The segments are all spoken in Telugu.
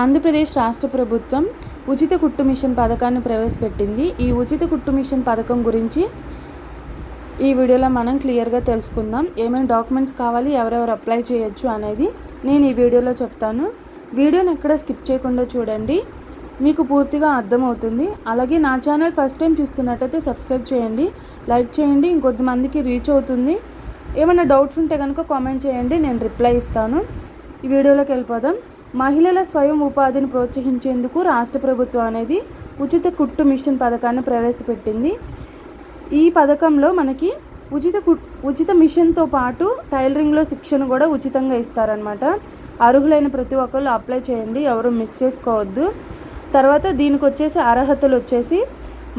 ఆంధ్రప్రదేశ్ రాష్ట్ర ప్రభుత్వం ఉచిత కుట్టు మిషన్ పథకాన్ని ప్రవేశపెట్టింది. ఈ ఉచిత కుట్టు మిషన్ పథకం గురించి ఈ వీడియోలో మనం క్లియర్గా తెలుసుకుందాం. ఏమేమి డాక్యుమెంట్స్ కావాలి ఎవరెవరు అప్లై చేయొచ్చు అనేది నేను ఈ వీడియోలో చెప్తాను. వీడియోని ఎక్కడ స్కిప్ చేయకుండా చూడండి. మీకు పూర్తిగా అర్థమవుతుంది. అలాగే నా ఛానల్ ఫస్ట్ టైం చూస్తున్నట్టయితే సబ్స్క్రైబ్ చేయండి లైక్ చేయండి ఇంకొద్దిమందికి రీచ్ అవుతుంది. ఏమైనా డౌట్స్ ఉంటే కనుక కామెంట్ చేయండి నేను రిప్లై ఇస్తాను. ఈ వీడియోలోకి వెళ్ళిపోదాం. మహిళల స్వయం ఉపాధిని ప్రోత్సహించేందుకు రాష్ట్ర ప్రభుత్వం అనేది ఉచిత కుట్టు మిషన్ పథకాన్ని ప్రవేశపెట్టింది. ఈ పథకంలో మనకి ఉచిత కు ఉచిత మిషన్తో పాటు టైలరింగ్లో శిక్షణ కూడా ఉచితంగా ఇస్తారనమాట అర్హులైన ప్రతి ఒక్కళ్ళు అప్లై చేయండి ఎవరు మిస్ చేసుకోవద్దు. తర్వాత దీనికి వచ్చేసి అర్హతలు వచ్చేసి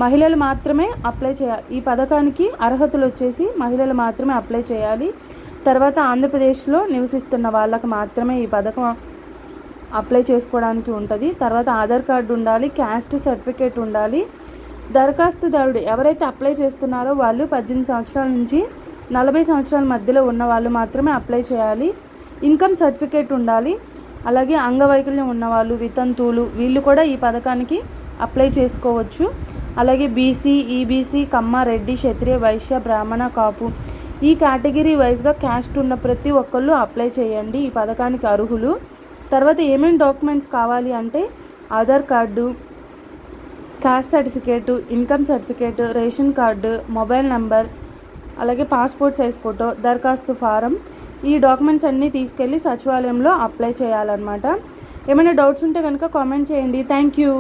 మహిళలు మాత్రమే అప్లై చేయాలి ఈ పథకానికి అర్హతలు వచ్చేసి మహిళలు మాత్రమే అప్లై చేయాలి. తర్వాత ఆంధ్రప్రదేశ్లో నివసిస్తున్న వాళ్ళకు మాత్రమే ఈ పథకం అప్లై చేసుకోవడానికి ఉంటుంది. తర్వాత ఆధార్ కార్డు ఉండాలి క్యాస్ట్ సర్టిఫికేట్ ఉండాలి. దరఖాస్తుదారుడు ఎవరైతే అప్లై చేస్తున్నారో వాళ్ళు పద్దెనిమిది సంవత్సరాల నుంచి నలభై సంవత్సరాల మధ్యలో ఉన్న వాళ్ళు మాత్రమే అప్లై చేయాలి. ఇన్కమ్ సర్టిఫికేట్ ఉండాలి. అలాగే అంగవైకల్యం ఉన్నవాళ్ళు వితంతువులు వీళ్ళు కూడా ఈ పథకానికి అప్లై చేసుకోవచ్చు. అలాగే బీసీ ఈబీసీ కమ్మ రెడ్డి క్షత్రియ వైశ్య బ్రాహ్మణ కాపు ఈ కేటగిరీ వైజ్గా క్యాస్ట్ ఉన్న ప్రతి ఒక్కళ్ళు అప్లై చేయండి. ఈ పథకానికి అర్హులు. తర్వాత ఏమేమి డాక్యుమెంట్స్ కావాలి అంటే Aadhaar card caste certificate income certificate ration card mobile number అలాగే పాస్పోర్ట్ సైజ్ ఫోటో దరఖాస్తు ఫారం. ఈ డాక్యుమెంట్స్ అన్నీ తీసుకెళ్ళి సచివాలయంలో అప్లై చేయాలన్నమాట. ఏమైనా డౌట్స్ ఉంటే కనుక కామెంట్ చేయండి. Thank you.